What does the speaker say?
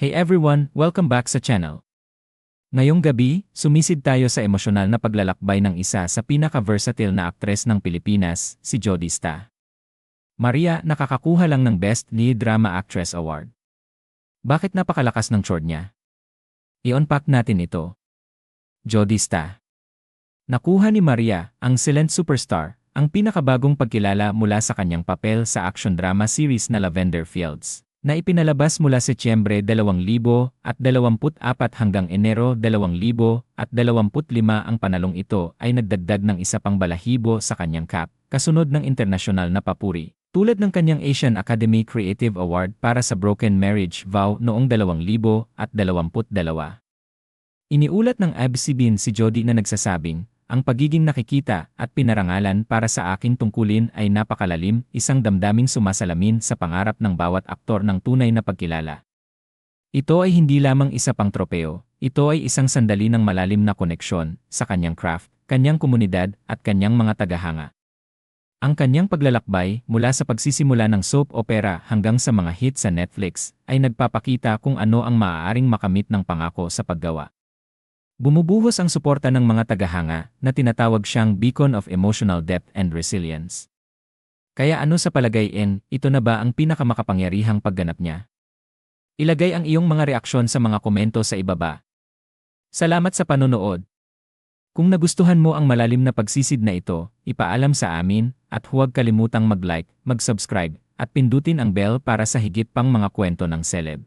Hey everyone, welcome back sa channel. Ngayong gabi, sumisid tayo sa emosyonal na paglalakbay ng isa sa pinaka-versatile na aktres ng Pilipinas, si Jody Sta. Maria nakakakuha lang ng Best Lead Drama Actress Award. Bakit napakalakas ng chord niya? I-unpack natin ito. Jody Sta. Nakuha ni Maria, ang silent superstar, ang pinakabagong pagkilala mula sa kanyang papel sa action drama series na Lavender Fields na ipinalabas mula Setyembre 2024 hanggang Enero 2025 ang panalong ito ay nagdagdag ng isa pang balahibo sa kanyang cap, kasunod ng internasyonal na papuri. Tulad ng kanyang Asian Academy Creative Award para sa Broken Marriage Vow noong 2022. Iniulat ng ABS-CBN si Jody na nagsasabing, ang pagiging nakikita at pinarangalan para sa aking tungkulin ay napakalalim, isang damdaming sumasalamin sa pangarap ng bawat aktor ng tunay na pagkilala. Ito ay hindi lamang isa pang tropeo, ito ay isang sandali ng malalim na koneksyon sa kanyang craft, kanyang komunidad at kanyang mga tagahanga. Ang kanyang paglalakbay mula sa pagsisimula ng soap opera hanggang sa mga hit sa Netflix ay nagpapakita kung ano ang maaaring makamit ng pangako sa paggawa. Bumubuhos ang suporta ng mga tagahanga na tinatawag siyang beacon of emotional depth and resilience. Kaya ano sa palagay in, ito na ba ang pinakamakapangyarihang pagganap niya? Ilagay ang iyong mga reaksyon sa mga komento sa ibaba. Salamat sa panonood. Kung nagustuhan mo ang malalim na pagsisid na ito, ipaalam sa amin at huwag kalimutang mag-like, mag-subscribe at pindutin ang bell para sa higit pang mga kwento ng celeb.